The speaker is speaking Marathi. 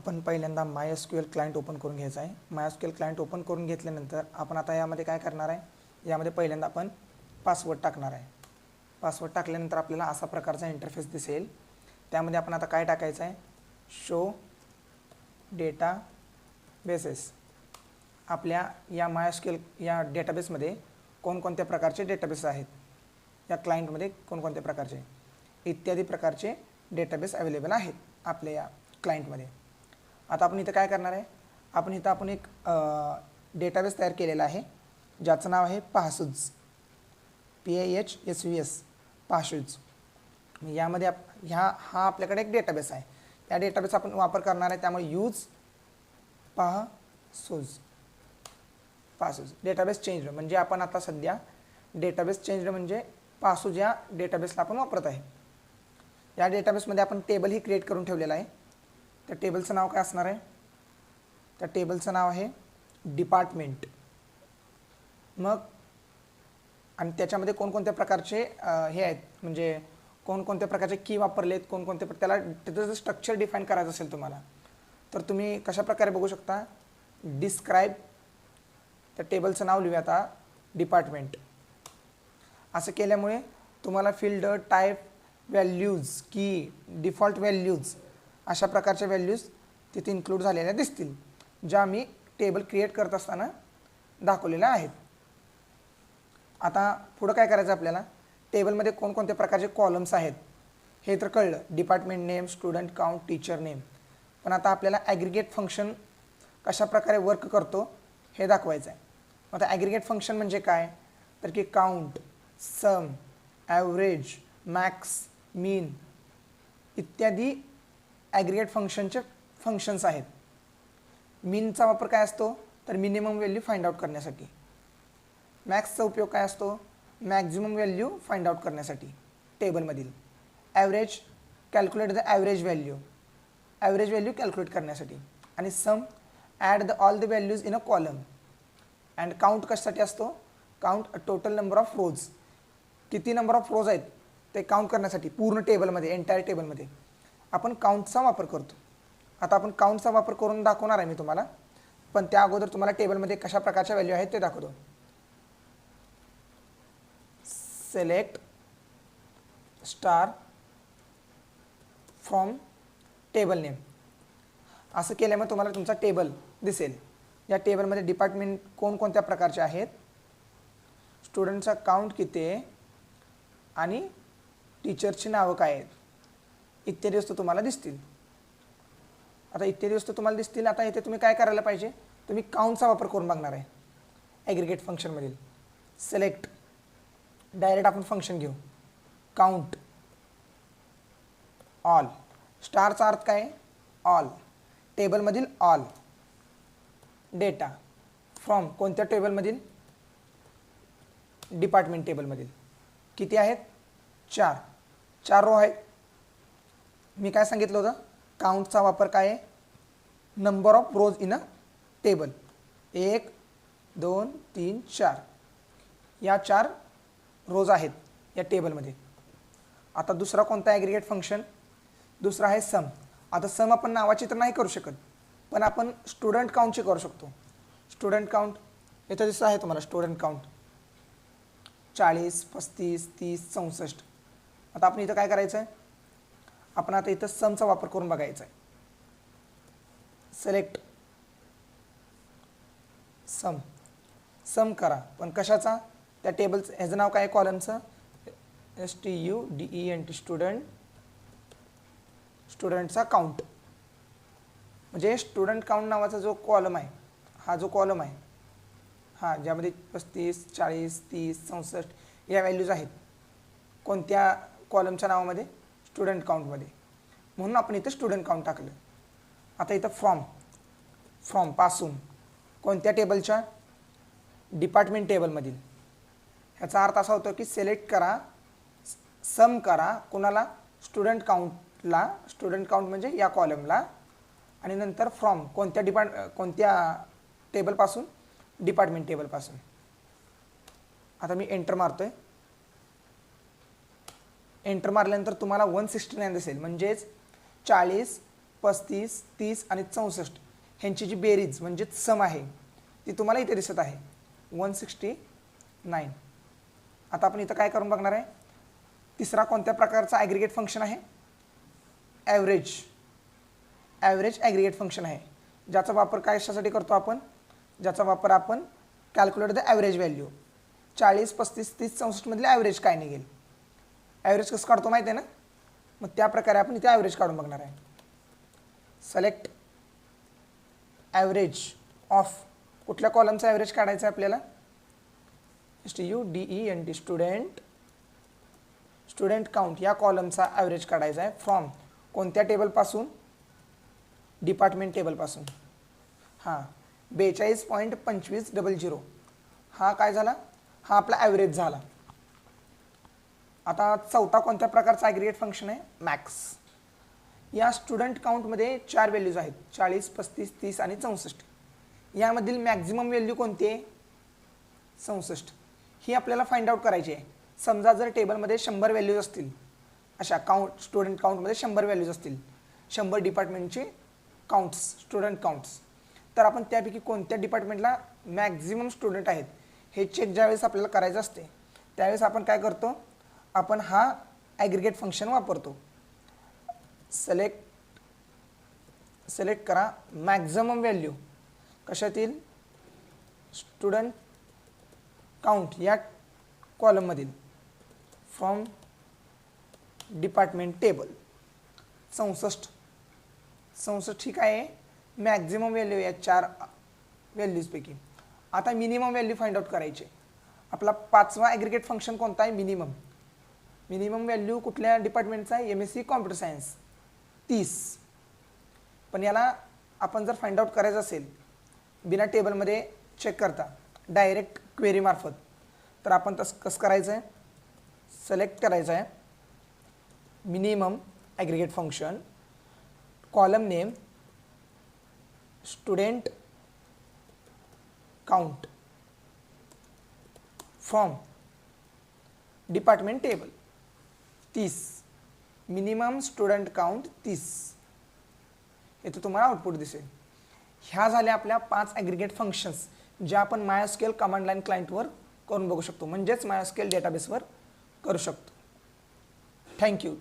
आपण पहिल्यांदा माय क्लायंट ओपन करून घ्यायचा आहे. माय क्लायंट ओपन करून घेतल्यानंतर आपण आता यामध्ये काय करणार आहे? यामध्ये पहिल्यांदा आपण पासवर्ड टाकणार आहे. पासवर्ड टाकल्यानंतर आपल्याला असा प्रकारचा इंटरफेस दिसेल. त्यामध्ये आपण आता काय टाकायचं आहे? शो डेटा बेसेस आपल्या या मायस्केल या डेटाबेसमध्ये कोणकोणत्या प्रकारचे डेटाबेस आहेत? या क्लायंटमध्ये कोणकोणत्या प्रकारचे? इत्यादी प्रकारचे डेटाबेस अवेलेबल आहेत आपल्या या क्लायंटमध्ये आता आपण इथं काय करणार आहे? आपण इथं आपण एक डेटाबेस तयार केलेला आहे. ज्याचं नाव आहे पाहसूज P I H S U S पाहसूज यामध्ये आप ह्या हा आपल्याकडे एक डेटाबेस आहे. त्या डेटाबेस आपण वापर करणार आहे त्यामुळे यूज पाहसूज पासूज. डेटाबेस चेंज म्हणजे आपण आता सध्या डेटाबेस चेंज म्हणजे पासूज या डेटाबेसला आपण वापरत आहे. या डेटाबेसमध्ये आपण टेबलही क्रिएट करून ठेवलेला आहे. त्या टेबलचं नाव काय असणार आहे? त्या टेबलचं नाव आहे डिपार्टमेंट. मग आणि त्याच्यामध्ये कोणकोणत्या प्रकारचे हे आहेत? म्हणजे कोणकोणत्या प्रकारचे की वापरले आहेत कोणकोणते त्याला त्याचं जर स्ट्रक्चर डिफाईन करायचं असेल तुम्हाला तर तुम्ही कशा प्रकारे बघू शकता? डिस्क्राईब त्या टेबलचं नाव लिहूया आता डिपार्टमेंट. असं केल्यामुळे तुम्हाला फिल्ड टाईप व्हॅल्यूज की डिफॉल्ट व्हॅल्यूज अशा प्रकारच्या व्हॅल्यूज तिथे इन्क्लूड झालेल्या दिसतील ज्या मी टेबल क्रिएट करत असताना दाखवलेल्या आहेत. आता पुढं काय करायचं आपल्याला? टेबलमध्ये कोणकोणत्या प्रकारचे कॉलम्स आहेत? हे तर कळलं. Department name student count teacher name पण आता आपल्याला ॲग्रिगेट फंक्शन कशा प्रकारे वर्क करतो हे दाखवायचं आहे आता ॲग्रिगेट फंक्शन म्हणजे काय? तर की count sum average max mean इत्यादी ॲग्रिगेट फंक्शनचे फंक्शन्स आहेत. मीनचा वापर काय असतो? तर मिनिमम व्हॅल्यू फाइंड आउट करण्यासाठी. मॅक्सचा उपयोग काय असतो? मॅक्झिमम व्हॅल्यू फाइंड आउट करण्यासाठी. टेबलमधील average calculate the average value average value calculate करण्यासाठी. आणि sum add the all the values in a column and count कशासाठी असतो? Count total number of rows किती नंबर ऑफ रोज आहेत? ते काउंट करण्यासाठी. पूर्ण टेबलमध्ये एंटायर टेबलमध्ये आपण काउंटचा वापर करतो. आता आपण काउंटचा वापर करून दाखवणार आहे मी तुम्हाला. पण त्या अगोदर तुम्हाला टेबलमध्ये कशा प्रकारच्या व्हॅल्यू आहेत ते दाखवतो. Select star from table name असं केल्यामुळे तुम्हाला तुमचा टेबल दिसेल. या टेबलमध्ये डिपार्टमेंट कोणकोणत्या प्रकारचे आहेत? स्टुडंटचा काउंट किती आहे? आणि टीचरची नावं काय आहेत? इत्यादी वस्तू तुम्हाला दिसतील. आता इत्यादी वस्तू तुम्हाला दिसतील आता इथे तुम्ही काय करायला पाहिजे? तुम्ही काउंटचा वापर करून बघणार आहे. ॲग्रिगेट फंक्शनमधील सिलेक्ट डायरेक्ट आपण फंक्शन घेऊ. काउंट ऑल स्टारचा अर्थ काय? ऑल टेबलमधील ऑल डेटा फ्रॉम कोणत्या टेबलमधील डिपार्टमेंट टेबलमधील किती आहेत? चार. चार रो आहेत. मी काय सांगितलं होतं? काउंटचा वापर काय आहे? Number of rows in a table एक दोन तीन चार. या चार रोज आहेत या टेबलमध्ये आता दुसरा कोणता ॲग्रिगेट फंक्शन दुसरा आहे सम आता सम आपण नावाची तर नाही करू शकत पण आपण स्टुडंट काउंटची करू शकतो. स्टुडंट काउंट इथं दिसत आहे तुम्हाला स्टुडंट काउंट चाळीस पस्तीस तीस चौसष्ट. आता आपण इथं काय करायचं आहे आपण आता इथं समचा वापर करून बघायचा आहे सिलेक्ट सम. सम करा. पण कशाचा? त्या टेबलचं ह्याचं नाव काय कॉलमचं S T U D E N T student स्टुडंटचा count म्हणजे स्टुडंट काउंट नावाचा जो कॉलम आहे हा जो कॉलम आहे हां ज्यामध्ये पस्तीस चाळीस तीस चौसष्ट या व्हॅल्यूज आहेत. कोणत्या कॉलमच्या नावामध्ये? स्टुडंट काउंटमध्ये म्हणून आपण इथं स्टुडंट काउंट टाकलं. आता इथं फॉर्म फ्रॉमपासून कोणत्या टेबलच्या डिपार्टमेंट टेबलमधील ह्याचा अर्थ असा होतो की सिलेक्ट करा सम करा कुणाला? स्टुडंट काउंटला स्टुडंट काउंट म्हणजे या कॉलमला आणि नंतर फ्रॉम कोणत्या डिपार्ट कोणत्या टेबलपासून डिपार्टमेंट टेबलपासून आता मी एंटर मारतो आहे एंटर मारल्यानंतर तुम्हाला वन सिक्स्टी नाईन दिसेल. म्हणजेच चाळीस पस्तीस तीस आणि चौसष्ट ह्यांची जी बेरीज म्हणजेच सम आहे ती तुम्हाला इथे दिसत आहे. One sixty nine. आता आपण इथं काय करून बघणार आहे? तिसरा कोणत्या प्रकारचा ॲग्रिगेट फंक्शन आहे? ॲव्हरेज ॲव्हरेज ॲग्रिगेट फंक्शन आहे. ज्याचा वापर काय कशासाठी करतो आपण? ज्याचा वापर आपण कॅल्क्युलेट द ॲव्हरेज व्हॅल्यू चाळीस पस्तीस तीस चौसष्टमधले ॲव्हरेज काय निघेल? ॲव्हरेज कसं काढतो माहिती आहे ना? मग त्या प्रकारे आपण इथे ॲव्हरेज काढून बघणार आहे. सलेक्ट ॲव्हरेज ऑफ कुठल्या कॉलमचा ॲव्हरेज काढायचा आहे आपल्याला? S T U D E N T student student count या कॉलमचा ॲव्हरेज काढायचा आहे फ्रॉम कोणत्या टेबलपासून डिपार्टमेंट टेबलपासून हां बेचाळीस पॉईंट पंचवीस डबल झिरो हा काय झाला? हा आपला ॲव्हरेज झाला. आता चौथा कोणत्या प्रकारचा ॲग्रिगेट फंक्शन आहे? मॅक्स या स्टुडंट काउंटमध्ये चार व्हॅल्यूज आहेत. चाळीस पस्तीस तीस आणि चौसष्ट. यामधील मॅक्झिमम व्हॅल्यू कोणती आहे? चौसष्ट. ही आपल्याला फाइंड आउट करायची आहे. समजा जर टेबलमध्ये शंभर व्हॅल्यूज असतील अशा काउंट स्टुडंट काउंटमध्ये शंभर व्हॅल्यूज असतील शंभर डिपार्टमेंटचे काउंट्स स्टुडंट काउंट्स तर आपण त्यापैकी कोणत्या डिपार्टमेंटला मॅक्झिमम स्टुडंट आहेत हे चेक ज्यावेळेस आपल्याला करायचं असते त्यावेळेस आपण काय करतो? आपण हा ॲग्रिगेट फंक्शन वापरतो. सिलेक्ट सिलेक्ट करा मॅक्झिमम व्हॅल्यू कशातील? स्टुडंट काउंट या कॉलममधील फ्रॉम डिपार्टमेंट टेबल चौसष्ट. चौसष्ट ठीक आहे. मॅक्झिमम व्हॅल्यू या चार व्हॅल्यूजपैकी आता मिनिमम व्हॅल्यू फाइंड आउट करायचे. आपला पाचवा ॲग्रिगेट फंक्शन कोणता आहे? मिनिमम मिनिमम व्हॅल्यू कुठल्या डिपार्टमेंटचा आहे? M S C computer science तीस. पण याला आपण जर फाइंड आउट करायचं असेल बिना टेबलमध्ये चेक करता डायरेक्ट क्वेरीमार्फत तर आपण तसं कसं करायचं आहे सिलेक्ट करायचं आहे minimum aggregate function column name student count form department table तीस. मिनिमम स्टुडंट काउंट तीस. इथं तुम्हाला आउटपुट दिसेल. ह्या झाल्या आपल्या पाच ॲग्रिगेट फंक्शन्स ज्या आपण मायोस्केल कमांड लाईन क्लायंटवर करून बघू शकतो. म्हणजेच मायोस्केल डेटाबेसवर करू शकतो. थँक्यू